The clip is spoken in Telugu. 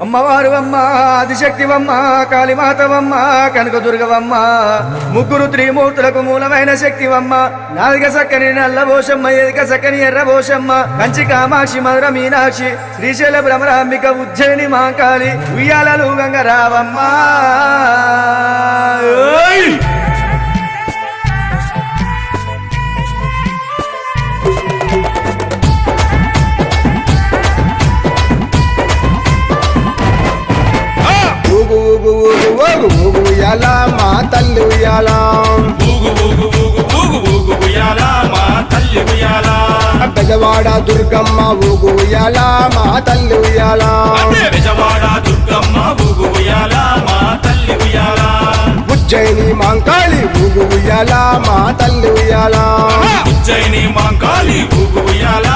అమ్మవారు అమ్మ ఆదిశక్తివమ్మ కాళీమాతవమ్మ కనకదుర్గవమ్మ ముగ్గురు త్రిమూర్తులకు మూలమైన శక్తివమ్మ నాలుగ సక్కని నల్లభోషమ్మ ఎదిక సక్కని ఎర్రబోషమ్మ కంచి కామాక్షి మధుర మీనాక్షి శ్రీశైల భ్రమరాంబిక ఉజ్జయిని మాంకాళి ఉయ్యాలలు గంగరావమ్మ. ఉయ్యాల మా తల్లి ఉయ్యాల? బెజవాడ దుర్గమ్మ ఊగు ఉయ్యాల మా తల్లి ఉయ్యాల? దుర్గమ్మ ఊగు ఉయ్యాల మా తల్లి ఉయ్యాల? ఉజ్జయిని మాంకాళి ఊగు ఉయ్యాల మా తల్లి ఉయ్యాల? ఉజ్జయిని మాంకాళి ఊగు ఉయ్యాల